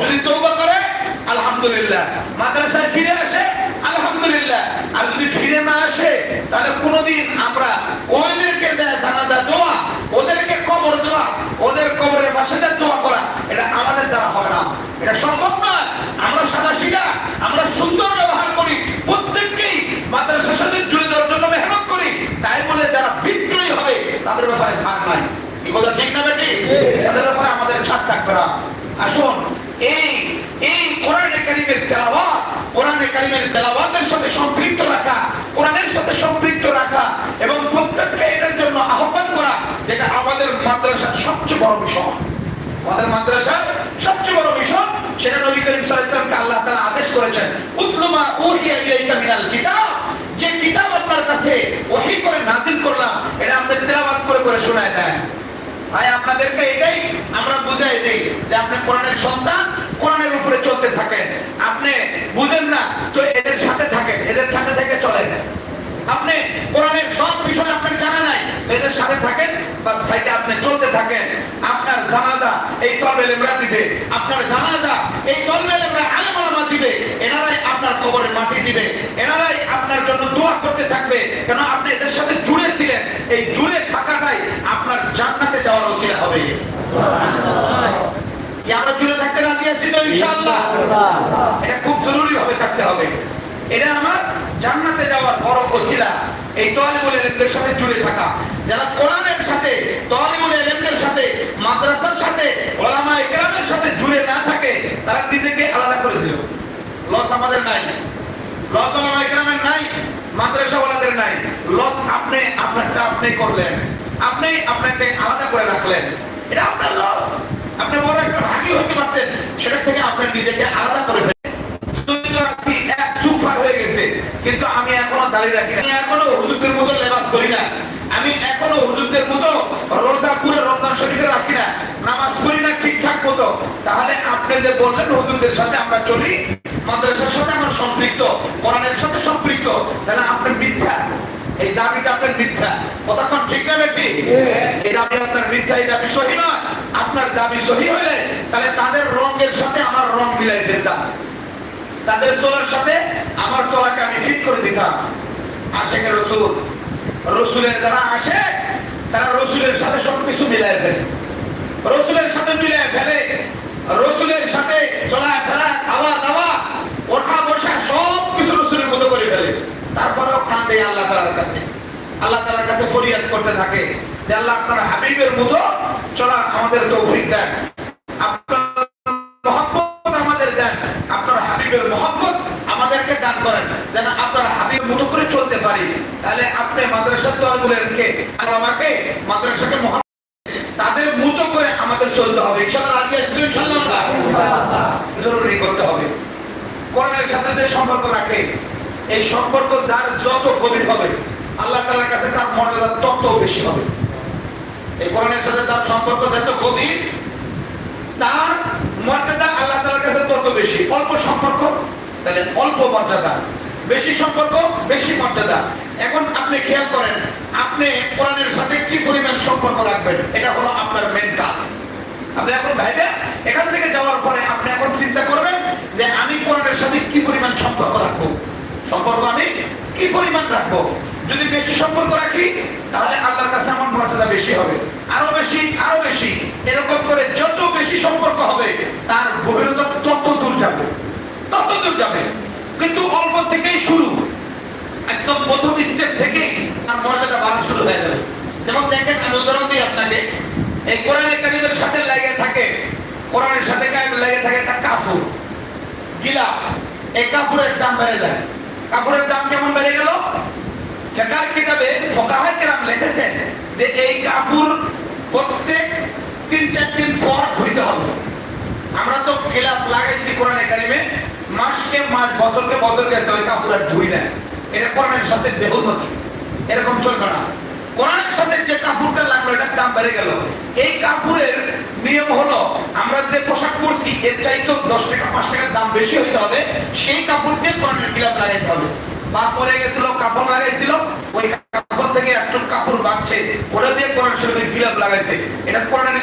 যদি তৌবা করে আলহামদুলিল্লাহ। মাদ্রাসায় ফিরে আসে আলহামদুলিল্লাহ। আর যদি ফিরে না আসে তাহলে কোনোদিন আমরা ওদেরকে দেয় জানাজা দোয়া ওদেরকে কবর দেওয়া ওদের কবরের পাশে দিয়ে করা এটা আমাদের দ্বারা হবে না। এটা সম্ভব নয়। আমরা সাদা সিধা আমরা সুন্দর ব্যবহার করি প্রত্যেককেই মাদ্রাসার সাথে জুড়ে দেওয়ার জন্য মেহনত করি। তাই বলে যারা বিদ্রোহী হবে তাদের ব্যাপারে ছাড় নাই। কথা ঠিক না বেটি তাদের ব্যাপারে আমাদের ছাড় থাকবে না। আসুন এই এই কোরআনে কারিমের তেলাওয়াত, কোরআনে কারিমের তেলাওয়াতের সাথে সম্পৃক্ত রাখা, কোরআনের সাথে সম্পৃক্ত রাখা এবং প্রত্যেককে এটার জন্য আহ্বান করা, যেটা আমাদের মাদ্রাসার সবচেয়ে বড় বিষয়। আমাদের মাদ্রাসার সবচেয়ে বড় বিষয়, সেটা নবী করিম সাল্লাল্লাহু আল্লাহ তাআলা আদেশ করেছেন উতলুমা উহিয়া ইলাইকা মিনাল কিতাব। যে কিতাব আপনার কাছে ওহী করে নাযিল করলাম, এটা আপনি তেলাওয়াত করে করে শোনায় দেন। ভাই, আপনাদেরকে এটাই আমরা বুঝাই দেই যে আপনি কোরআনের সন্তান, কোরআনের উপরে চলতে থাকেন। আপনি বুঝেন না, তো এদের সাথে থাকেন, এদের সাথে থেকে চলেন। আপনি কোরআনের সব বিষয় আপনার জানা নাই এদের সাথে থাকেন সাইডে আপনি চলতে থাকেন। আপনার জানাজা এই তলবে লেবরা দিবে, আপনার জানাজা এই তলবে লেবরা আলেম আলামা দিবে, এনারাই আপনার কবরে মাটি দিবে, এনারাই আপনার জন্য দোয়া করতে থাকবে। কেন? আপনি এদের সাথে জুড়ে ছিলেন, এই জুড়ে থাকাটাই আপনার জান্নাতে যাওয়ার ওসিলা হবে কি আমরা জুড়ে থাকতে রাজি আছি তো ইনশাআল্লাহ। এটা খুব জরুরি ভাবে থাকতে হবে। এটা আমার জান্নাতে যাওয়ার বড় ওসিলা। এই তালিবুল ইলমদের সাথে জুড়ে থাকা। যারা কোরআনের সাথে তালিবুল ইলমদের সাথে মাদ্রাসার সাথে ওলামা ইকরামের সাথে জুড়ে না থাকে তারা নিজেকে আলাদা করে দিল। লস আমাদের নাই। লস ওলামা ইকরামের নাই মাদ্রাসা ওয়ালাদের নাই। লস আপনি আপনারটা আপনি করলেন। আপনি আপনাকে আলাদা করে রাখলেন। এটা আপনার লস আপনি বড় একটা ভাগী হতে পারতেন, সেটা থেকে আপনার নিজেকে আলাদা করে কিন্তু আমি এখনও দাঁড়িয়ে রাখি আমি এখনও হুজুরদের মতো লেবাস করি না। আমি এখনও হুজুরদের মতো রোজা পুরো রমজান শরীফে রাখি না। নামাজ পড়ি না ঠিকঠাক মতো। তাহলে আপনি যে বললেন হুজুরদের সাথে আমরা চলি, মাদ্রাসার সাথে আমরা সম্পৃক্ত, কোরআনের সাথে সম্পৃক্ত, তাহলে আপনার মিথ্যা এই দাবিটা আপনার মিথ্যা। কতক্ষণ ঠিক না ব্যক্তি এই দাবি আপনার মিথ্যা, এই দাবি সহি নয় আপনার দাবি সহি হলে তাহলে তাদের রঙের সাথে আমার রং মিলাই দিতাম তাদের চলার সাথে আমার চলাকে আমি ফিট করে দিতাম। রসুল। রসুলের যারা আসে, তারা রসুলের সাথে সবকিছু মিলাই ফেলে। রসুলের সাথে মিলাই ফেলে, রসুলের সাথে চলা ফেরা খাওয়া দাওয়া ওঠা বসা সব কিছু রসুলের মতো করে ফেলে তারপরেও কান্দে আল্লাহ তালার কাছে আল্লাহ তালার কাছে ফরিয়াদ করতে থাকে যে আল্লাহ আপনার হাবিবের মতো চলা আমাদের তৌফিক দেন। আপনার মহব্বত আমাদের দেন। আপনার হাবিবের মহব্বত আমাদেরকে দান করেন যেন আপনার হাবিব মতো করে চলতে পারি। তাহলে আপনি মাদ্রাসা তরমুলেরকে আর আমাকে মাদ্রাসাকে তাদের মতো করে আমাদের চলতে হবে। ইনশাআল্লাহ? ইনশাআল্লাহ। জরুরি করতে হবে। কোরআনের সাথে যে সম্পর্ক রাখে এই সম্পর্ক যার যত গভীর হবে আল্লাহ তাআলার কাছে তার মর্যাদা তত বেশি হবে। এই কোরআনের সাথে তার সম্পর্ক যত গভীর, তার মর্যাদা আল্লাহ তাআলার কাছে তত বেশি। অল্প সম্পর্ক, তাহলে অল্প মর্যাদা। বেশি সম্পর্ক, বেশি মর্যাদা। এখন আপনি খেয়াল করেন, আপনি কোরআনের সাথে কি পরিমাণ সম্পর্ক রাখবেন? এটা হলো আপনার মেন কাজ। আপনি এখন ভাইবেন এখান থেকে যাওয়ার পরে আপনি এখন চিন্তা করবেন যে আমি কোরআনের সাথে কি পরিমাণ সম্পর্ক রাখব? সম্পর্ক আমি কি পরিমাণ রাখব? যদি বেশি সম্পর্ক রাখি, তাহলে আল্লাহর কাছে আমার মর্যাদা বেশি হবে। আরও বেশি আরও বেশি। এরকম করে যত বেশি সম্পর্ক হবে, তার গভীরতা তত দূর যাবে। তত দূর যাবে। কিন্তু অল্প থেকেই শুরু। একদম প্রথম স্টেপ থেকে তার মর্যাদা বাড়া শুরু হয়ে যাবে। যেমন দেখেন, আমি উদাহরণ দিই আপনাকে। এই কোরআনে কারিমের সাথে লেগে থাকে, কোরআনের সাথে কারিম লেগে থাকে একটা কাপড় গিলা এই কাপড়ের দাম বেড়ে যায়। কাপড়ের দাম কেমন বেড়ে গেল? ফেকার কিতাবে কেরাম লিখেছেন যে এই কাপড় প্রত্যেক তিন, চার দিন পর ধুইতে হবে। আমরা তো খিলাফ লাগাইছি কোরআনে মাসকে মাস, বছরকে বছর গেছে, ওই কাপড় আর ধুই না এটা কোরআনের সাথে বেহুমতি এরকম চলবে না। কোরআনের সাথে যে কাপড়টা লাগল, এটার দাম বেড়ে গেল। এই কাপড়ের নিয়ম হলো, আমরা যে পোশাক পরছি, এর চাইতে দশ টাকা, পাঁচ টাকার দাম বেশি হইতে হবে। সেই কাপড় দিয়ে খিলাফ লাগাইতে হবে। বা পরে গেছিল, কাপড় লাগাইছিল, ওই কাপড় থেকে একটু কাপড় বাঁচছে ওটা দিয়ে কোরআন শরীফের গিলাপ লাগাইছে। এটা কোরআনের